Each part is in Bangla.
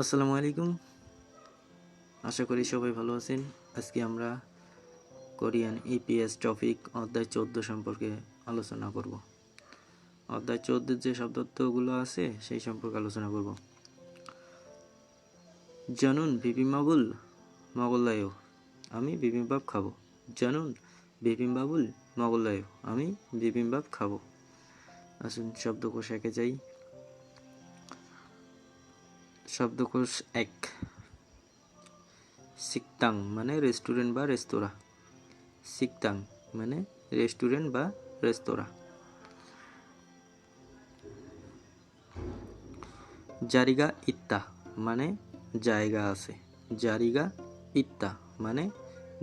আসসালামু আলাইকুম। আশা করি সবাই ভালো আছেন। আজকে আমরা কোরিয়ান ইপিএস টপিক অধ্যায় চোদ্দ সম্পর্কে আলোচনা করব। অধ্যায় চোদ্দোর যে শব্দার্থগুলো আছে, সেই সম্পর্কে আলোচনা করব। জানুন বিপিমাবুল মগল্লায় আমি বিপিম্বাব খাব। জানুন বিপিম্বাবুল মগল্লায় আমি বিপিম্বাব খাব। আসুন, শব্দকোষ একে যাই। শব্দকোষ এক। সিকতাং মানে রেস্টুরেন্ট বা রেস্তোরাঁ সিকতাং মানে রেস্টুরেন্ট বা রেস্তোরাঁ জারিগা ইত্তা মানে জায়গা আছে। জারিগা ইত্তা মানে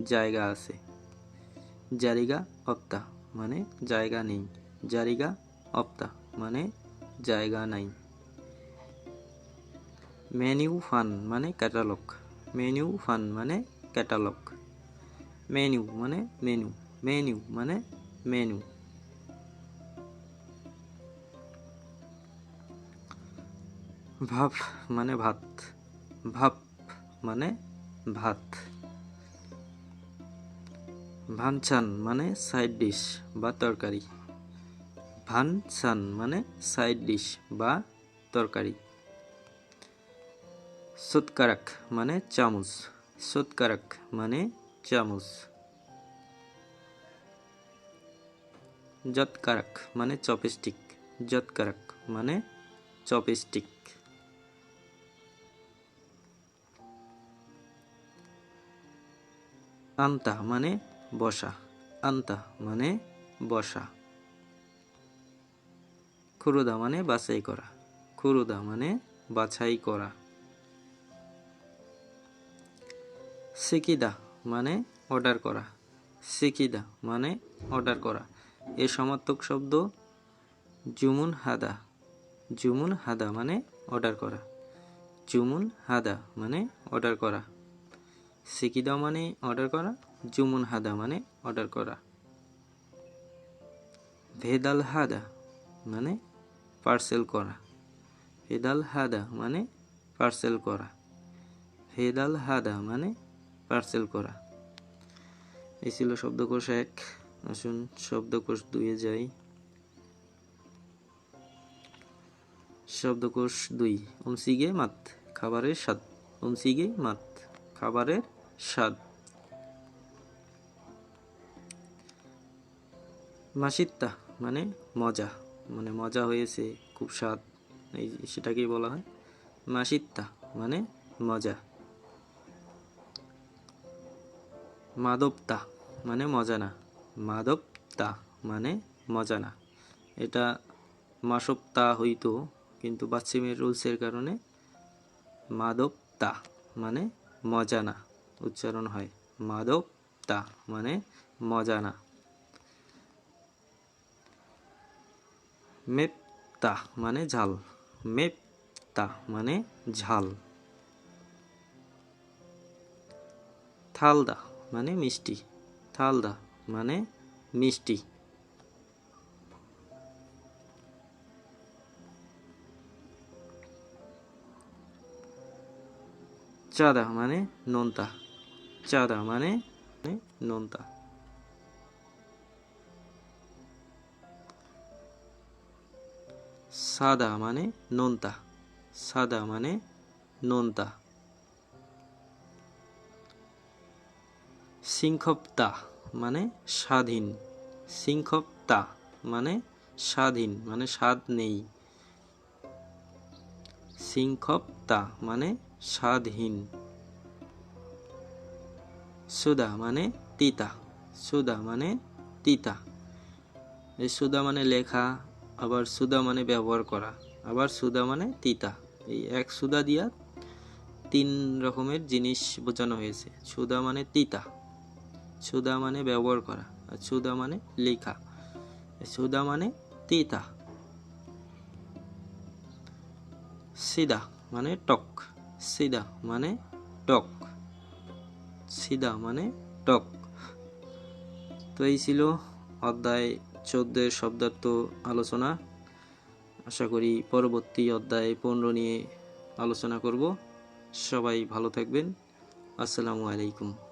জায়গা আছে। জারিগা অপ্তা মানে জায়গা নেই। জারিগা অপ্তা মানে জায়গা নাই। মেনিউ ফান মানে ক্যাটালগ মেনিউ ফান মানে ক্যাটালগ মেনিউ মানে মেনু মেনিউ মানে মেনু ভাব মানে ভাত। ভাব মানে ভাত। ভানচান মানে সাইড ডিশ বা তরকারি। ভানচান মানে সাইড ডিশ বা তরকারি। সুৎকারাক মানে চামচ। সুৎকারাক মানে চামচ। যৎকারাক মানে চপস্টিক। যৎকারাক মানে চপস্টিক। আন্তা মানে বসা। আন্তা মানে বসা। খুরুদা মানে বাছাই করা। খুরুদা মানে বাছাই করা। সিকিদা মানে অর্ডার করা। সিকিদা মানে অর্ডার করা। এ সমার্থক শব্দ জুমুন হাদা। জুমুন হাদা মানে অর্ডার করা। জুমুন হাদা মানে অর্ডার করা। সিকিদা মানে অর্ডার করা, জুমুন হাদা মানে অর্ডার করা। ভেদাল হাদা মানে পার্সেল করা। ভেদাল হাদা মানে পার্সেল করা। ভেদাল হাদা মানে পার্সেল করা। এই ছিল শব্দকোষ এক। আসুন শব্দকোষ দুইয়ে যাই। শব্দকোষ দুই উমসিগে মাত, খাবারের স্বাদ। উমসিগে মাত, খাবারের স্বাদ। মাসিত্তা মানে মজা। মানে মজা হয়েছে, খুব স্বাদ। এই, সেটাকেই বলা হয়। মাসিত্তা মানে মজা। মাদবতা মানে মজা না মাদবতা মানে মজা না এটা মাসবতা হইতো, কিন্তু বাচ্চিমের রুলসের কারণে মাদবতা মানে মজা না উচ্চারণ হয়। মাদবতা মানে মজা না মেপতা মানে ঝাল। মেপতা মানে ঝাল। থালদা মানে মিষ্টি। থালদা মানে মিষ্টি। চাদা মানে নোনতা। চাদা মানে নোনতা। সাদা মানে নোনতা। সাদা মানে নোনতা। সিংখপ্তা মানে স্বাধীন। সিংখপ্তা মানে স্বাধীন মানে স্বাদ নেই। সিংখপ্তা মানে স্বাধীন। সুদা মানে তিতা। সুদা মানে তিতা। এই সুদা মানে লেখা, আবার সুদা মানে ব্যবহার করা, আবার সুদা মানে তিতা। এই এক সুদা দিয়া তিন রকমের জিনিস বোঝানো হয়েছে। সুদা মানে তিতা। সুদা মানে ব্যবহার করা, আর সুদা মানে লেখা সুদা মানে তিতা। সিদা মানে টক সিদা মানে টক সিদা মানে টক। তো এই ছিল অধ্যায় চোদ্দের শব্দার্থ আলোচনা। আশা করি পরবর্তী অধ্যায় পনেরো নিয়ে আলোচনা করব। সবাই ভালো থাকবেন। আসসালামু আলাইকুম।